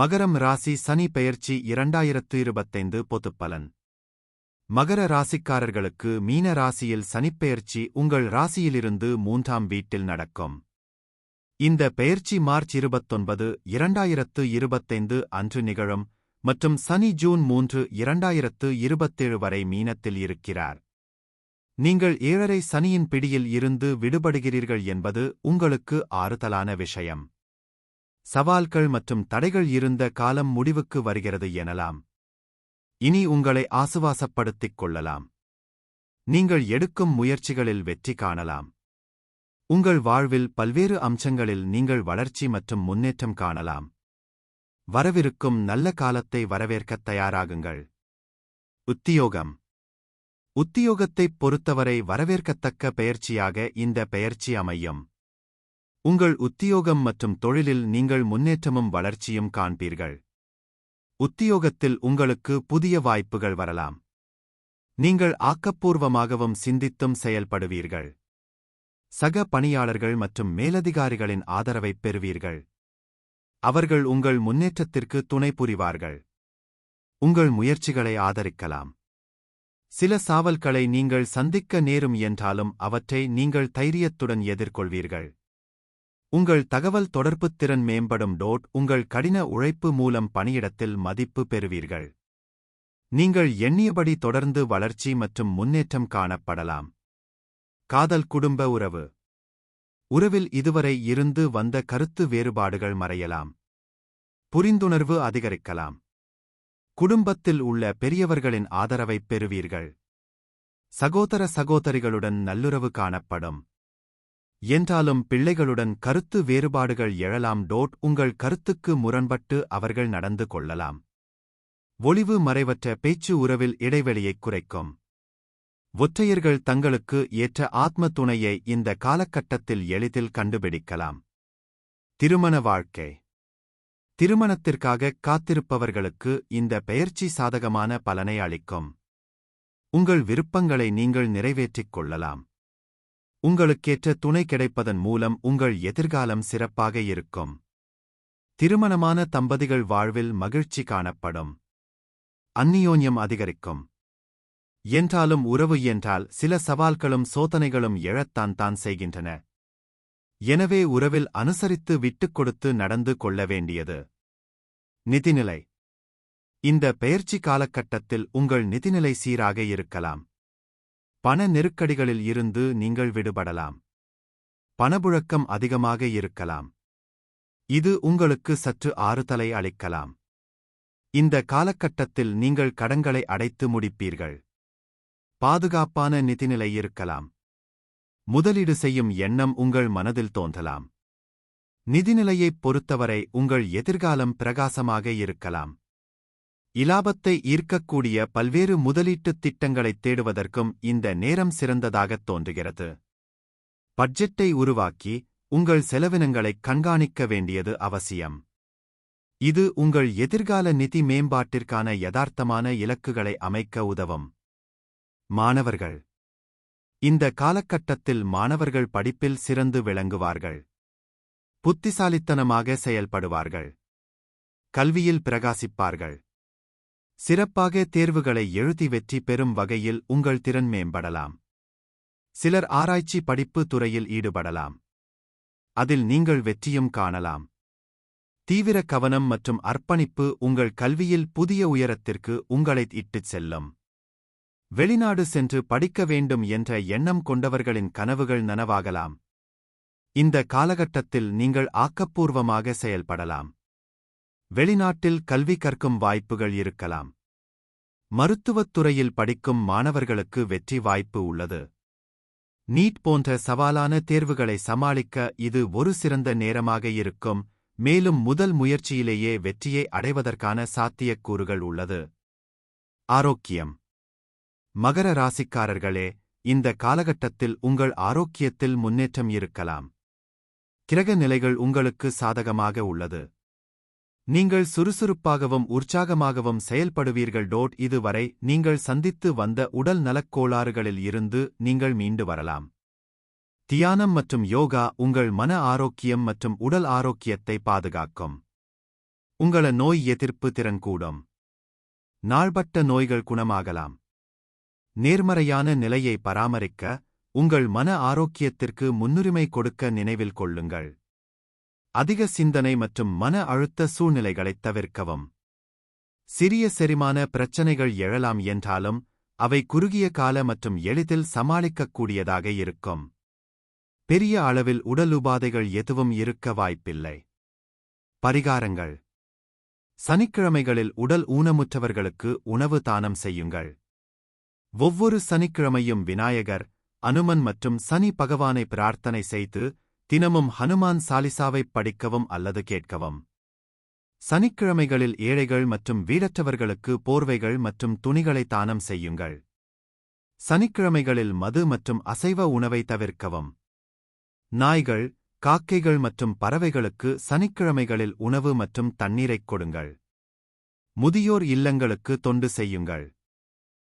மகரம் ராசி சனி பெயர்ச்சி இரண்டாயிரத்து இருபத்தைந்து பொதுப்பலன். மகர ராசிக்காரர்களுக்கு மீன ராசியில் சனிப்பெயர்ச்சி உங்கள் ராசியிலிருந்து மூன்றாம் வீட்டில் நடக்கும். இந்த பெயர்ச்சி மார்ச் இருபத்தொன்பது இரண்டாயிரத்து இருபத்தைந்து அன்று நிகழும் மற்றும் சனி ஜூன் மூன்று இரண்டாயிரத்து இருபத்தேழு வரை மீனத்தில் இருக்கிறார். நீங்கள் ஏழரை சனியின் பிடியில் இருந்து விடுபடுகிறீர்கள் என்பது உங்களுக்கு ஆறுதலான விஷயம். சவால்கள் மற்றும் தடைகள் இருந்த காலம் முடிவுக்கு வருகிறது எனலாம். இனி உங்களை ஆசுவாசப்படுத்திக் கொள்ளலாம். நீங்கள் எடுக்கும் முயற்சிகளில் வெற்றி காணலாம். உங்கள் வாழ்வில் பல்வேறு அம்சங்களில் நீங்கள் வளர்ச்சி மற்றும் முன்னேற்றம் காணலாம். வரவிருக்கும் நல்ல காலத்தை வரவேற்கத் தயாராகுங்கள். உத்தியோகம். உத்தியோகத்தைப் பொறுத்தவரை வரவேற்கத்தக்க பெயர்ச்சியாக இந்த பெயர்ச்சி அமையும். உங்கள் உத்தியோகம் மற்றும் தொழிலில் நீங்கள் முன்னேற்றமும் வளர்ச்சியும் காண்பீர்கள். உத்தியோகத்தில் உங்களுக்கு புதிய வாய்ப்புகள் வரலாம். நீங்கள் ஆக்கப்பூர்வமாகவும் சிந்தித்தும் செயல்படுவீர்கள். சக பணியாளர்கள் மற்றும் மேலதிகாரிகளின் ஆதரவைப் பெறுவீர்கள். அவர்கள் உங்கள் முன்னேற்றத்திற்கு துணை புரிவார்கள். உங்கள் முயற்சிகளை ஆதரிக்கலாம். சில சாவல்களை நீங்கள் சந்திக்க நேரும் என்றாலும் அவற்றை நீங்கள் தைரியத்துடன் எதிர்கொள்வீர்கள். உங்கள் தகவல் தொடர்புத் திறன் மேம்படும் டோட் உங்கள் கடின உழைப்பு மூலம் பணியிடத்தில் மதிப்பு பெறுவீர்கள். நீங்கள் எண்ணியபடி தொடர்ந்து வளர்ச்சி மற்றும் முன்னேற்றம் காணப்படலாம். காதல் குடும்ப உறவு. உறவில் இதுவரை இருந்து வந்த கருத்து வேறுபாடுகள் மறையலாம். புரிந்துணர்வு அதிகரிக்கலாம். குடும்பத்தில் உள்ள பெரியவர்களின் ஆதரவைப் பெறுவீர்கள். சகோதர சகோதரிகளுடன் நல்லுறவு காணப்படும். என்றாலும் பிள்ளைகளுடன் கருத்து வேறுபாடுகள் எழலாம். டோட் உங்கள் கருத்துக்கு முரண்பட்டு அவர்கள் நடந்து கொள்ளலாம். ஒளிவு மறைவற்ற பேச்சு உறவில் இடைவெளியைக் குறைக்கும். ஒற்றையர்கள் தங்களுக்கு ஏற்ற ஆத்ம துணையை இந்த காலகட்டத்தில் எளிதில் கண்டுபிடிக்கலாம். திருமண வாழ்க்கை. திருமணத்திற்காக காத்திருப்பவர்களுக்கு இந்த பெயர்ச்சி சாதகமான பலனை அளிக்கும். உங்கள் விருப்பங்களை நீங்கள் நிறைவேற்றிக் கொள்ளலாம். உங்களுக்கேற்ற துணை கிடைப்பதன் மூலம் உங்கள் எதிர்காலம் சிறப்பாக இருக்கும். திருமணமான தம்பதிகள் வாழ்வில் மகிழ்ச்சி காணப்படும். அந்நியோன்யம் அதிகரிக்கும். என்றாலும் உறவு என்றால் சில சவால்களும் சோதனைகளும் எழத்தான் தான் செய்கின்றன. எனவே உறவில் அனுசரித்து விட்டுக் கொடுத்து நடந்து கொள்ள வேண்டியது. நிதிநிலை. இந்த பயிற்சி காலகட்டத்தில் உங்கள் நிதிநிலை சீராக இருக்கலாம். பண நெருக்கடிகளில் இருந்து நீங்கள் விடுபடலாம். பணப்புழக்கம் அதிகமாக இருக்கலாம். இது உங்களுக்கு சற்று ஆறுதலை அளிக்கலாம். இந்த காலகட்டத்தில் நீங்கள் கடன்களை அடைத்து முடிப்பீர்கள். பாதுகாப்பான நிதிநிலை இருக்கலாம். முதலீடு செய்யும் எண்ணம் உங்கள் மனதில் தோன்றலாம். நிதிநிலையைப் பொறுத்தவரை உங்கள் எதிர்காலம் பிரகாசமாக இருக்கலாம். இலாபத்தை ஈர்க்கக்கூடிய பல்வேறு முதலீட்டுத் திட்டங்களைத் தேடுவதற்கும் இந்த நேரம் சிறந்ததாகத் தோன்றுகிறது. பட்ஜெட்டை உருவாக்கி உங்கள் செலவினங்களைக் கண்காணிக்க வேண்டியது அவசியம். இது உங்கள் எதிர்கால நிதி மேம்பாட்டிற்கான யதார்த்தமான இலக்குகளை அமைக்க உதவும். மாணவர்கள். இந்த காலகட்டத்தில் மாணவர்கள் படிப்பில் சிறந்து விளங்குவார்கள். புத்திசாலித்தனமாக செயல்படுவார்கள். கல்வியில் பிரகாசிப்பார்கள். சிறப்பாக தேர்வுகளை எழுதி வெற்றி பெறும் வகையில் உங்கள் திறன் மேம்படலாம். சிலர் ஆராய்ச்சி படிப்பு துறையில் ஈடுபடலாம். அதில் நீங்கள் வெற்றியும் காணலாம். தீவிர கவனம் மற்றும் அர்ப்பணிப்பு உங்கள் கல்வியில் புதிய உயரத்திற்கு உங்களை இட்டுச் செல்லும். வெளிநாடு சென்று படிக்க வேண்டும் என்ற எண்ணம் கொண்டவர்களின் கனவுகள் நனவாகலாம். இந்த காலகட்டத்தில் நீங்கள் ஆக்கப்பூர்வமாக செயல்படலாம். வெளிநாட்டில் கல்வி கற்கும் வாய்ப்புகள் இருக்கலாம். மருத்துவத் துறையில் படிக்கும் மாணவர்களுக்கு வெற்றி வாய்ப்பு உள்ளது. நீட் போன்ற சவாலான தேர்வுகளை சமாளிக்க இது ஒரு சிறந்த நேரமாக இருக்கும் மேலும் முதல் முயற்சியிலேயே வெற்றியை அடைவதற்கான சாத்தியக்கூறுகள் உள்ளது. ஆரோக்கியம். மகர ராசிக்காரர்களே இந்த காலகட்டத்தில் உங்கள் ஆரோக்கியத்தில் முன்னேற்றம் இருக்கலாம். கிரக நிலைகள் உங்களுக்கு சாதகமாக உள்ளது. நீங்கள் சுறுசுறுப்பாகவும் உற்சாகமாகவும் செயல்படுவீர்கள். டோட் இதுவரை நீங்கள் சந்தித்து வந்த உடல் நலக்கோளாறுகளில் இருந்து நீங்கள் மீண்டு வரலாம். தியானம் மற்றும் யோகா உங்கள் மன ஆரோக்கியம் மற்றும் உடல் ஆரோக்கியத்தை பாதுகாக்கும். உங்கள நோய் எதிர்ப்பு திறன் கூடும். நாள்பட்ட நோய்கள் குணமாகலாம். நேர்மறையான நிலையை பராமரிக்க உங்கள் மன ஆரோக்கியத்திற்கு முன்னுரிமை கொடுக்க நினைவில் கொள்ளுங்கள். அதிக சிந்தனை மற்றும் மன அழுத்த சூழ்நிலைகளைத் தவிர்க்கவும். சிறிய செரிமான பிரச்சனைகள் எழலாம் என்றாலும் அவை குறுகிய கால மற்றும் எளிதில் சமாளிக்கக்கூடியதாக இருக்கும். பெரிய அளவில் உடல் உபாதைகள் எதுவும் இருக்க வாய்ப்பில்லை. பரிகாரங்கள். சனிக்கிழமைகளில் உடல் ஊனமுற்றவர்களுக்கு உணவு தானம் செய்யுங்கள். ஒவ்வொரு சனிக்கிழமையும் விநாயகர் அனுமன் மற்றும் சனி பகவானை பிரார்த்தனை செய்து தினமும் ஹனுமான் சாலிசாவைப் படிக்கவும் அல்லது கேட்கவும். சனிக்கிழமைகளில் ஏழைகள் மற்றும் வீடற்றவர்களுக்கு போர்வைகள் மற்றும் துணிகளை தானம் செய்யுங்கள். சனிக்கிழமைகளில் மது மற்றும் அசைவ உணவை தவிர்க்கவும். நாய்கள் காக்கைகள் மற்றும் பறவைகளுக்கு சனிக்கிழமைகளில் உணவு மற்றும் தண்ணீரைக் கொடுங்கள். முதியோர் இல்லங்களுக்கு தொண்டு செய்யுங்கள்.